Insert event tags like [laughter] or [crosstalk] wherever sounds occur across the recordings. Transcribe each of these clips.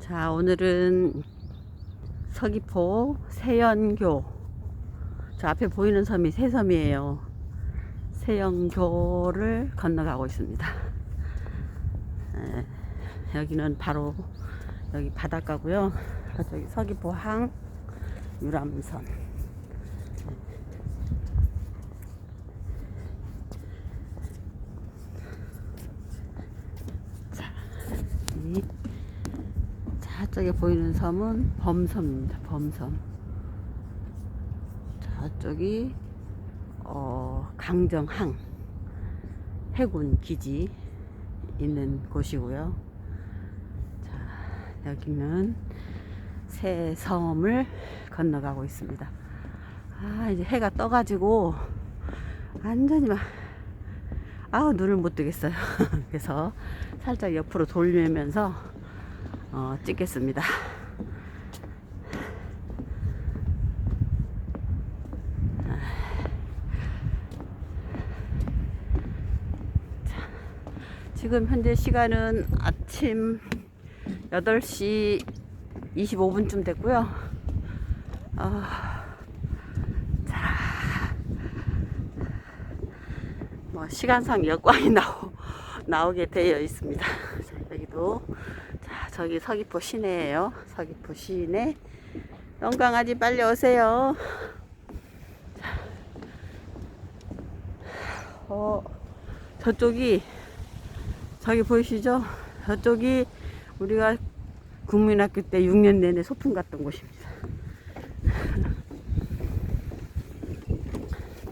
자, 오늘은 서귀포 세연교. 저 앞에 보이는 섬이 세섬이에요. 세연교를 건너가고 있습니다. 에, 여기는 바로 여기 바닷가고요. 저기 서귀포 항 유람선. 이 저쪽에 보이는 섬은 범섬입니다. 범섬. 저쪽이 어, 강정항 해군 기지 있는 곳이고요. 자, 여기는 새 섬을 건너가고 있습니다. 아, 이제 해가 떠가지고 완전히 막 아우 눈을 못 뜨겠어요. [laughs] 그래서 살짝 옆으로 돌리면서 어, 찍겠습니다. 자, 지금 현재 시간은 아침 8시 25분쯤 됐고요. 아, 자, 뭐 시간상 여광이 [laughs] 나오, 나오게 되어 있습니다. 자, 여기도 자, 저기 서귀포 시내예요. 서귀포 시내. 영광아지 빨리 오세요. 자, 어, 저쪽이 저기 보이시죠? 저쪽이 우리가 국민학교 때 6년 내내 소풍 갔던 곳입니다.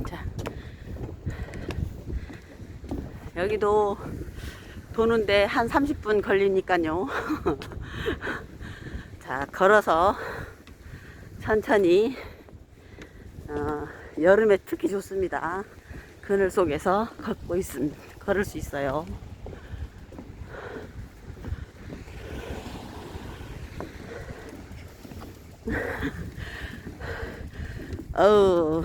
자, 여기도 도는데 한 30분 걸리니까요. [laughs] 자, 걸어서 천천히, 어, 여름에 특히 좋습니다. 그늘 속에서 걷고 있습니다. 걸을 수 있어요. [laughs] 어우,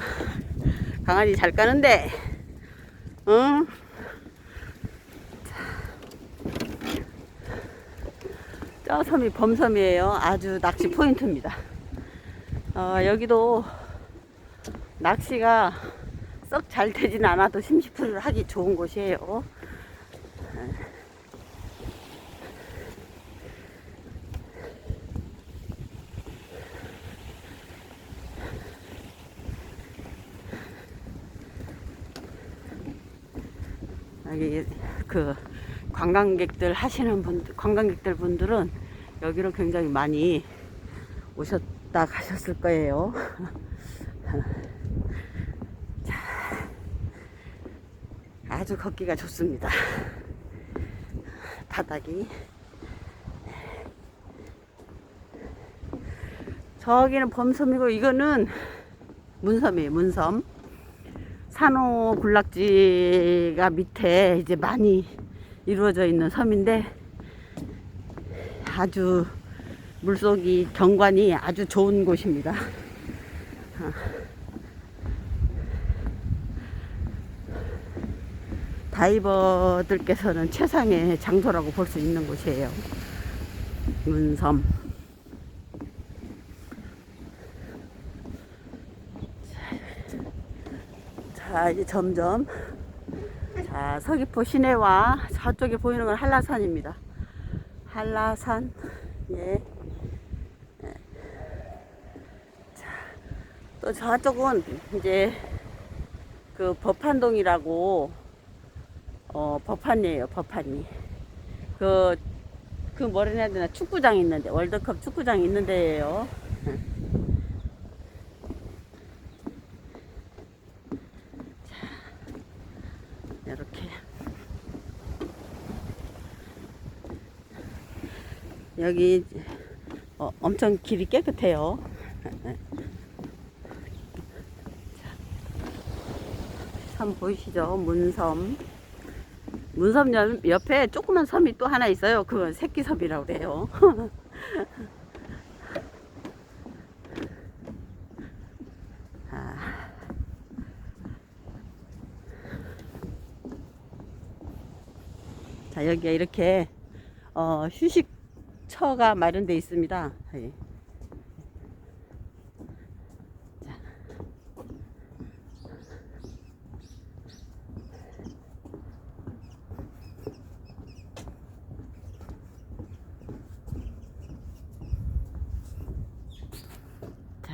강아지 잘 까는데, 응? 섬이 범섬이에요. 아주 낚시 포인트입니다. 어, 여기도 낚시가 썩 잘 되진 않아도 심시풀이를 하기 좋은 곳이에요. 여기 그 관광객들 하시는 분들, 관광객들 분들은 여기로 굉장히 많이 오셨다 가셨을 거예요. [laughs] 자, 아주 걷기가 좋습니다. 바닥이. 저기는 범섬이고 이거는 문섬이에요, 문섬. 산호 군락지가 밑에 이제 많이 이루어져 있는 섬인데 아주 물속이 경관이 아주 좋은 곳입니다. 아. 다이버들께서는 최상의 장소라고 볼 수 있는 곳이에요. 문섬. 자, 이제 점점 자, 서귀포 시내와 저쪽에 보이는 건 한라산입니다. 한라산, 예. 예. 자, 또 저쪽은 이제 그 법한동이라고, 어, 법한이에요, 법한이. 그, 그 뭐라 해야 되나, 축구장 있는데, 월드컵 축구장 있는 데예요 이렇게 여기 어, 엄청 길이 깨끗해요. 섬 보이시죠? 문섬. 문섬 옆- 옆에 조그만 섬이 또 하나 있어요. 그건 새끼섬이라고 그래요. [laughs] 아. 자, 여기가 이렇게 어, 휴식 처가 마련되어 있습니다. 예. 자. 자,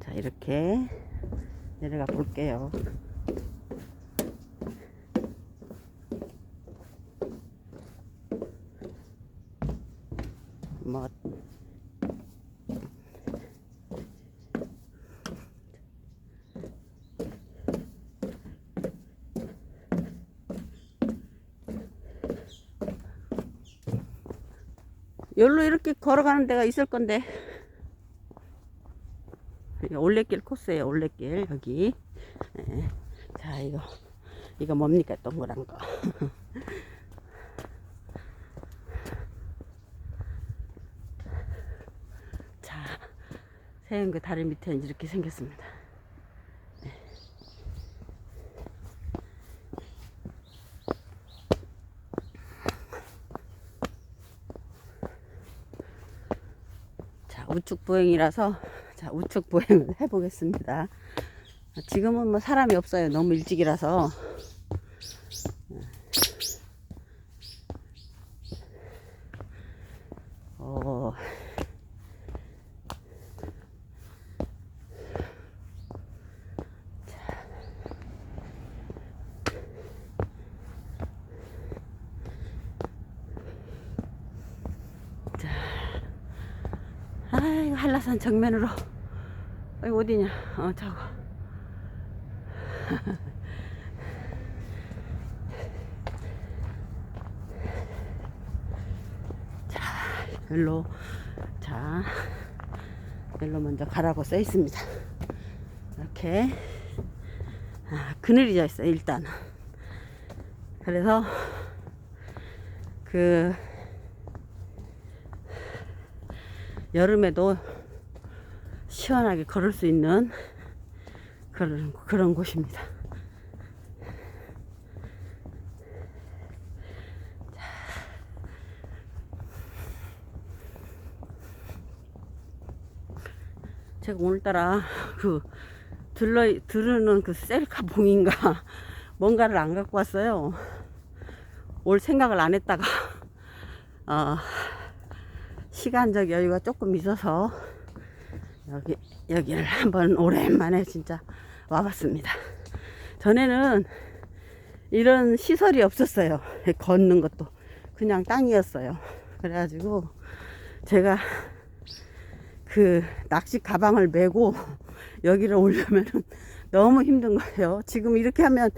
자 이렇게 내려가 볼게요. 뭐 여기로 이렇게 걸어가는 데가 있을 건데 올레길 코스예요 올레길 여기 예. 자 이거 이거 뭡니까 동그란 거 [laughs] 자, 세연그 다리 밑에 이렇게 생겼습니다. 네. 자, 우측 보행이라서 자, 우측 보행을 [laughs] 해보겠습니다. 지금은 뭐 사람이 없어요. 너무 일찍이라서. 어, 아이고 한라산 정면으로. 어이 어디냐? 어 저거. [laughs] 자 일로. 자 일로 먼저 가라고 써 있습니다. 이렇게. 아, 그늘이 져 있어요 일단. 그래서 그 여름에도 시원하게 걸을 수 있는 그런, 그런 곳입니다. 제가 오늘따라 그 들러 들으는 그 셀카 봉인가 [laughs] 뭔가를 안 갖고 왔어요. 올 생각을 안 했다가 어, 시간적 여유가 조금 있어서 여기 여기를 한번 오랜만에 진짜 와봤습니다. 전에는 이런 시설이 없었어요. 걷는 것도 그냥 땅이었어요. 그래가지고 제가 그 낚시 가방을 메고 [laughs] 여기를 오려면 너무 힘든 거예요. 지금 이렇게 하면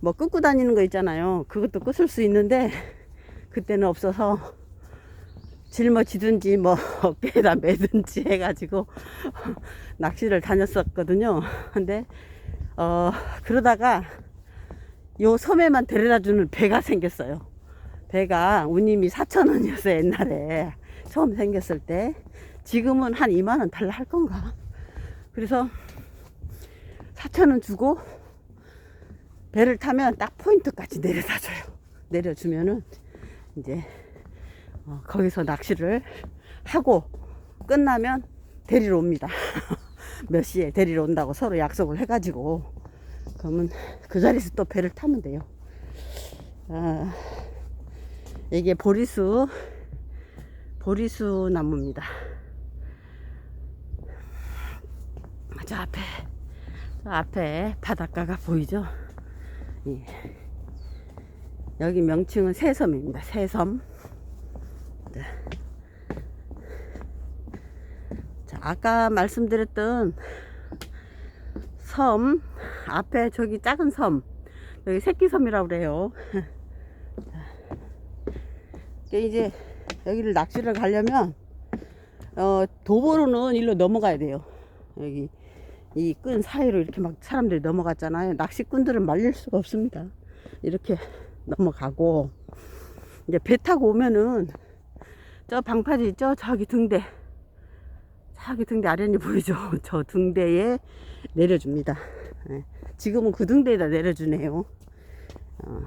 뭐 끊고 다니는 거 있잖아요. 그것도 끊을 수 있는데 그때는 없어서 짊어지든지 뭐 [laughs] 어깨에다 매든지 해가지고 [laughs] 낚시를 다녔었거든요. 근데 어 그러다가 요 섬에만 데려다주는 배가 생겼어요. 배가 운임이 4천 원이었어요 옛날에 처음 생겼을 때 지금은 한 2만 원 달라 할 건가. 그래서 4천 원 주고 배를 타면 딱 포인트까지 내려다 줘요. 내려주면은 이제 어, 거기서 낚시를 하고 끝나면 데리러 옵니다. [laughs] 몇 시에 데리러 온다고 서로 약속을 해가지고 그러면 그 자리에서 또 배를 타면 돼요. 아, 이게 보리수 보리수 나무입니다. 저 앞에 저 앞에 바닷가가 보이죠? 예. 여기 명칭은 새섬입니다. 새섬. 네. 자, 아까 말씀드렸던 섬 앞에 저기 작은 섬 여기 새끼섬이라고 그래요. [laughs] 자, 이제 여기를 낚시를 가려면 어, 도보로는 일로 넘어가야 돼요. 여기 이 끈 사이로 이렇게 막 사람들이 넘어갔잖아요. 낚시꾼들은 말릴 수가 없습니다. 이렇게 넘어가고 이제 배 타고 오면은 저 방파제 있죠? 저기 등대. 저기 등대 아련히 보이죠? [laughs] 저 등대에 내려줍니다. 예. 지금은 그 등대에다 내려주네요. 어,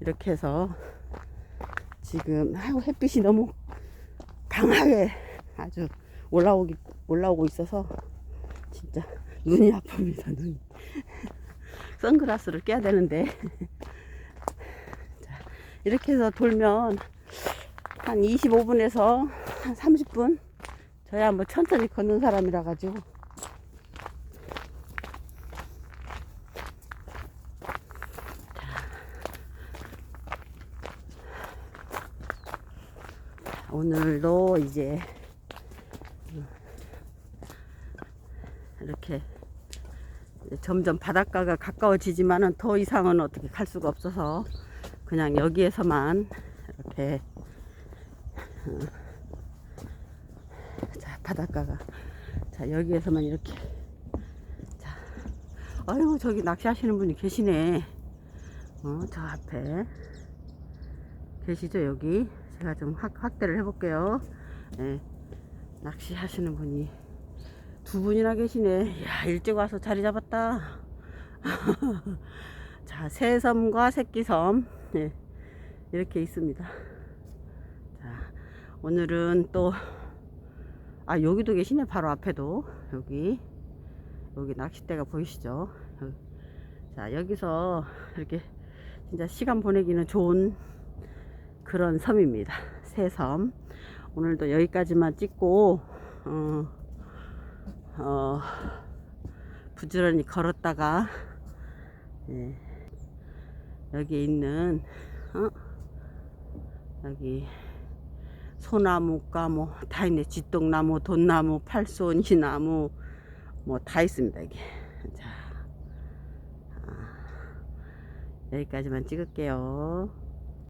이렇게 해서 지금 햇빛이 너무 강하게 아주 올라오기 올라오고 있어서 진짜 눈이 아픕니다 눈이 [laughs] 선글라스를 껴야 되는데 [laughs] 자, 이렇게 해서 돌면 한 25분에서 한 30분? 저야 뭐 천천히 걷는 사람이라 가지고. 오늘도 이제 이렇게 점점 바닷가가 가까워지지만은 더 이상은 어떻게 갈 수가 없어서 그냥 여기에서만 이렇게 어, 자 바닷가가. 자 여기에서만 이렇게. 자 아이고 저기 낚시하시는 분이 계시네. 어 저 앞에. 계시죠 여기? 제가 좀 확, 확대를 해볼게요. 네, 낚시하시는 분이 두 분이나 계시네. 이야 일찍 와서 자리 잡았다. [laughs] 자 새섬과 새끼섬. 네, 이렇게 있습니다. 자 오늘은 또 아 여기도 계시네 바로 앞에도 여기 여기 낚싯대가 보이시죠. 자 여기서 이렇게 진짜 시간 보내기는 좋은 그런 섬입니다. 새섬. 오늘도 여기까지만 찍고 어, 어, 부지런히 걸었다가 예, 여기 있는 어, 여기 소나무가 뭐 다 있네. 지똥나무, 돈나무, 팔손이나무 뭐 다 있습니다. 여기. 자, 아, 여기까지만 찍을게요.